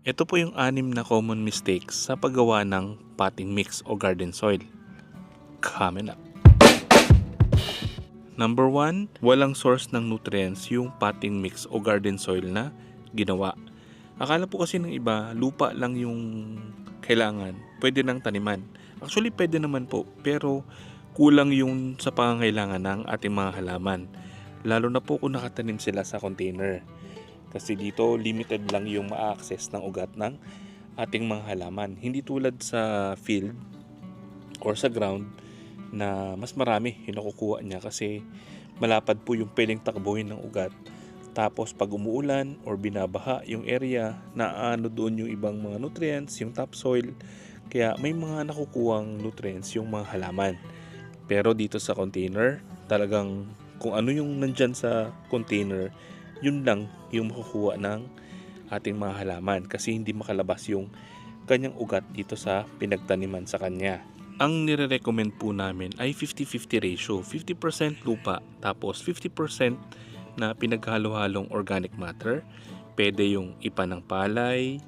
Ito po yung anim na common mistakes sa paggawa ng potting mix o garden soil. Coming up. Number one, walang source ng nutrients yung potting mix o garden soil na ginawa. Akala po kasi ng iba, lupa lang yung kailangan. Pwede nang taniman. Actually, pwede naman po. Pero kulang yung sa pangangailangan ng ating mga halaman. Lalo na po kung nakatanim sila sa container. Kasi dito, limited lang yung ma-access ng ugat ng ating mga halaman. Hindi tulad sa field or sa ground na mas marami yung nakukuha niya kasi malapad po yung pwedeng takbuhin ng ugat. Tapos pag umuulan or binabaha yung area, naano doon yung ibang mga nutrients, yung topsoil. Kaya may mga nakukuhang nutrients yung mga halaman. Pero dito sa container, talagang kung ano yung nandyan sa container, yun lang yung makukuha ng ating mga halaman kasi hindi makalabas yung kanyang ugat dito sa pinagtaniman sa kanya. Ang nire-recommend po namin ay 50-50 ratio. 50% lupa tapos 50% na pinaghalo-halong organic matter. Pwede yung ipa ng palay,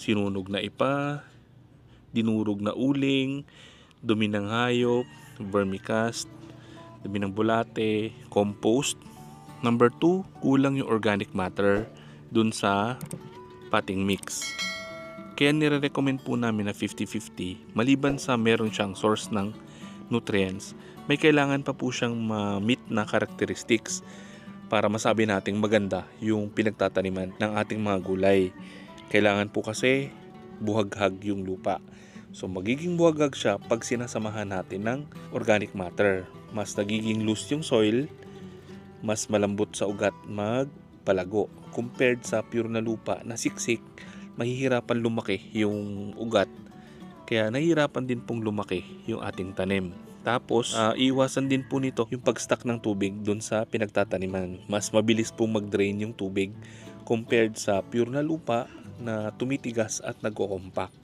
sinunog na ipa, dinurog na uling, dumi ng hayop, vermicast, dumi ng bulate, compost. Number 2, kulang yung organic matter dun sa potting mix. Kaya nire-recommend po namin na 50-50 maliban sa meron siyang source ng nutrients, may kailangan pa po siyang ma-meet na characteristics para masabi nating maganda yung pinagtataniman ng ating mga gulay. Kailangan po kasi buhaghag yung lupa. So magiging buhaghag siya pag sinasamahan natin ng organic matter. Mas nagiging loose yung soil, mas malambot sa ugat magpalago. Compared sa pure na lupa na siksik, mahihirapan lumaki yung ugat. Kaya nahihirapan din pong lumaki yung ating tanim. Tapos, ah, iwasan din po nito yung pag-stack ng tubig dun sa pinagtataniman. Mas mabilis pong mag-drain yung tubig compared sa pure na lupa na tumitigas at nagko-compact.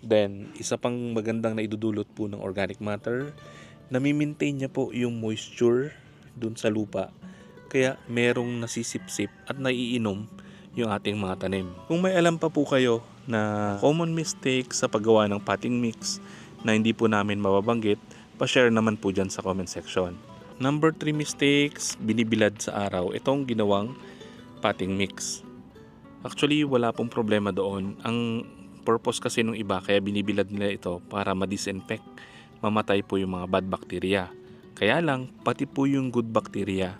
Then, isa pang magandang naidudulot po ng organic matter, nami-maintain niya po yung moisture dun sa lupa. Kaya merong nasisipsip at naiinom yung ating mga tanim. Kung may alam pa po kayo na common mistakes sa paggawa ng potting mix na hindi po namin mababanggit, pa-share naman po dyan sa comment section. Number 3 mistakes, binibilad sa araw. Itong ginawang potting mix. Actually, wala pong problema doon. Ang purpose kasi ng iba, kaya binibilad nila ito para ma-disinfect, mamatay po yung mga bad bacteria. Kaya lang, pati po yung good bacteria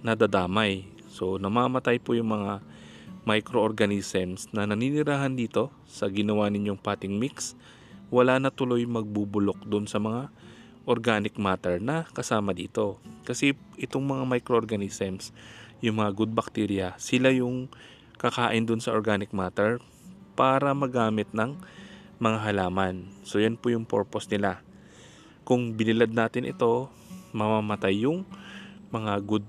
nadadamay. So, namamatay po yung mga microorganisms na naninirahan dito sa ginawa ninyong potting mix. Wala na tuloy magbubulok doon sa mga organic matter na kasama dito. Kasi itong mga microorganisms, yung mga good bacteria, sila yung kakain doon sa organic matter para magamit ng mga halaman. So yan po yung purpose nila. Kung binilad natin ito, mamamatay yung mga good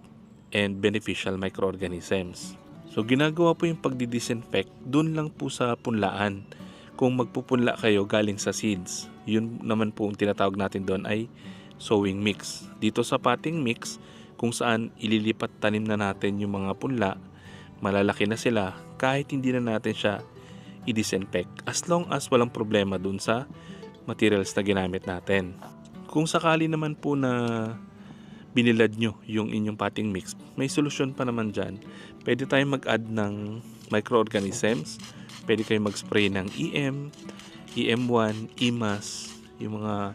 and beneficial microorganisms. So ginagawa po yung pagdi-disinfect doon lang po sa punlaan. Kung magpupunla kayo galing sa seeds, yun naman po ang tinatawag natin doon ay sowing mix. Dito sa potting mix, kung saan ililipat tanim na natin yung mga punla, malalaki na sila kahit hindi na natin siya i-disinfect as long as walang problema dun sa materials na ginamit natin. Kung sakali naman po na binilad nyo yung inyong potting mix, may solusyon pa naman dyan. Pwede tayong mag-add ng microorganisms. Pwede kayong mag-spray ng EM, EM1, EMAS, yung mga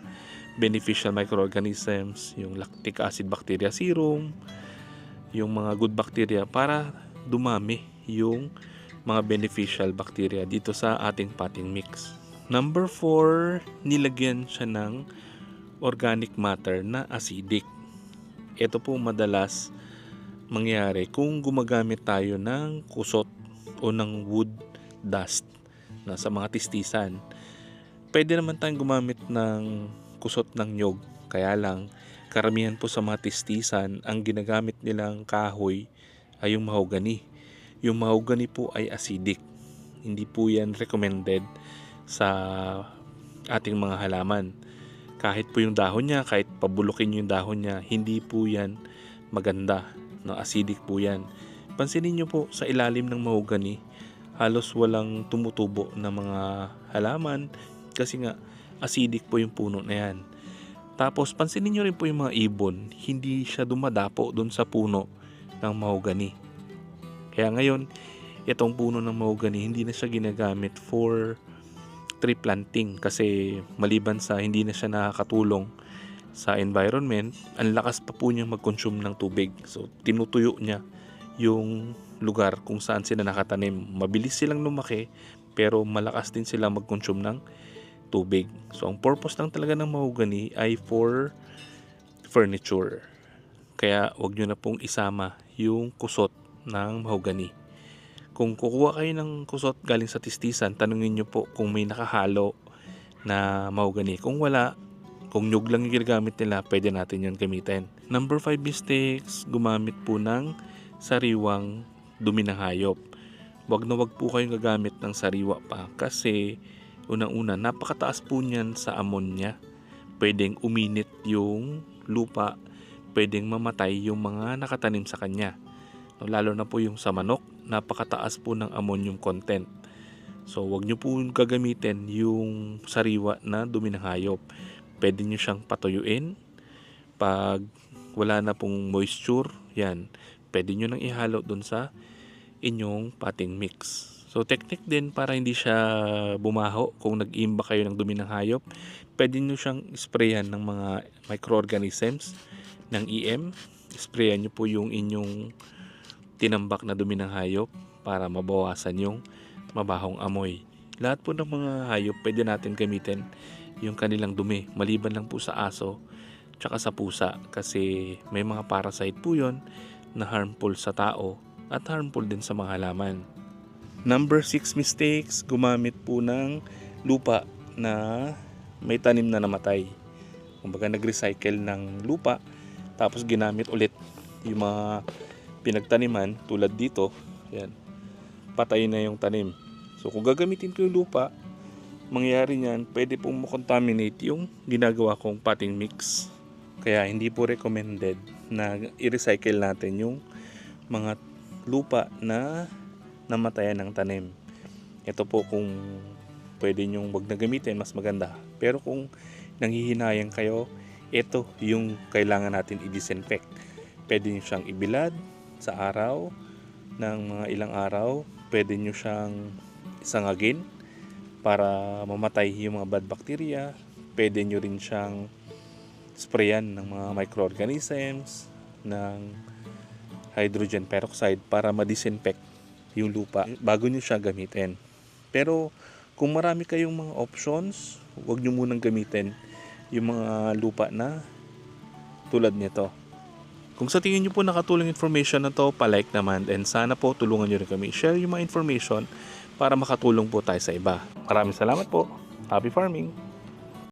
beneficial microorganisms, yung lactic acid bacteria serum, yung mga good bacteria para dumami yung mga beneficial bacteria dito sa ating potting mix. Number 4, nilagyan siya ng organic matter na acidic ito po madalas mangyari kung gumagamit tayo ng kusot o ng wood dust na sa mga tistisan. Pwede naman tayong gumamit ng kusot ng nyog. Kaya lang, karamihan po sa mga tistisan, ang ginagamit nilang kahoy ay yung mahogany. Yung mahogany po ay acidic. Hindi po yan recommended sa ating mga halaman kahit po yung dahon niya, kahit pabulukin yung dahon niya, hindi po yan maganda. No, acidic po yan. Pansinin niyo po sa ilalim ng mahogany, halos walang tumutubo na mga halaman kasi nga acidic po yung puno na yan. Tapos pansinin nyo rin po yung mga ibon, hindi siya dumadapo doon sa puno ng mahogany. Kaya ngayon, itong puno ng mahogany hindi na siya ginagamit for tree planting kasi maliban sa hindi na siya nakakatulong sa environment, ang lakas pa po niya mag-consume ng tubig. So, tinutuyo niya yung lugar kung saan sila nakatanim. Mabilis silang lumaki, pero malakas din sila mag-consume ng tubig. So, ang purpose lang talaga ng mahogany ay for furniture. Kaya, wag nyo na pong isama yung kusot ng mahogany. Kung kukuha kayo ng kusot galing sa tistisan, tanungin nyo po kung may nakahalo na mahogany. Kung wala, kung nyug lang yung ginagamit nila, pwede natin yun gamitin. Number 5 mistakes, gumamit po ng sariwang dumi ng hayop. Wag na wag po kayong gagamit ng sariwa pa kasi unang-una, napakataas po niyan sa ammonia. Pwedeng uminit yung lupa, pwedeng mamatay yung mga nakatanim sa kanya. Lalo na po yung sa manok, napakataas po ng ammonium content. So, wag nyo po gagamitin yung sariwa na dumi ng hayop. Pwede nyo siyang patuyuin. Pag wala na pong moisture, yan, pwede nyo nang ihalo dun sa inyong potting mix. So, technique din para hindi siya bumaho kung nag-imba kayo ng dumi ng hayop. Pwede nyo siyang sprayan ng mga microorganisms ng EM. Sprayan nyo po yung inyong tinambak na dumi ng hayop para mabawasan yung mabahong amoy. Lahat po ng mga hayop pwede natin gamitin yung kanilang dumi maliban lang po sa aso tsaka sa pusa kasi may mga parasite po yon na harmful sa tao at harmful din sa mga halaman. Number 6 mistakes, gumamit po ng lupa na may tanim na namatay. Kumbaga nag-recycle ng lupa tapos ginamit ulit yung mga pinagtaniman tulad dito. Yan. Patay na yung tanim. So kung gagamitin ko yung lupa, mangyayari niyan, pwede pong makontaminate yung ginagawa kong potting mix. Kaya hindi po recommended na i-recycle natin yung mga lupa na namatayan ng tanim. Ito po kung pwede nyong wag na gamitin, mas maganda. Pero kung nanghihinayang kayo, ito yung kailangan natin i-disinfect. Pwede nyo siyang ibilad sa araw ng mga ilang araw. Pwede nyo siyang isangagin para mamatay yung mga bad bacteria. Pwede nyo rin siyang sprayan ng mga microorganisms, ng hydrogen peroxide para ma-disinfect yung lupa bago nyo siya gamitin. Pero kung marami kayong mga options, huwag nyo munang gamitin yung mga lupa na tulad nito. Kung sa tingin nyo po nakatulong information na to, palike naman and sana po tulungan nyo rin kami share yung mga information para makatulong po tayo sa iba. Maraming salamat po. Happy farming!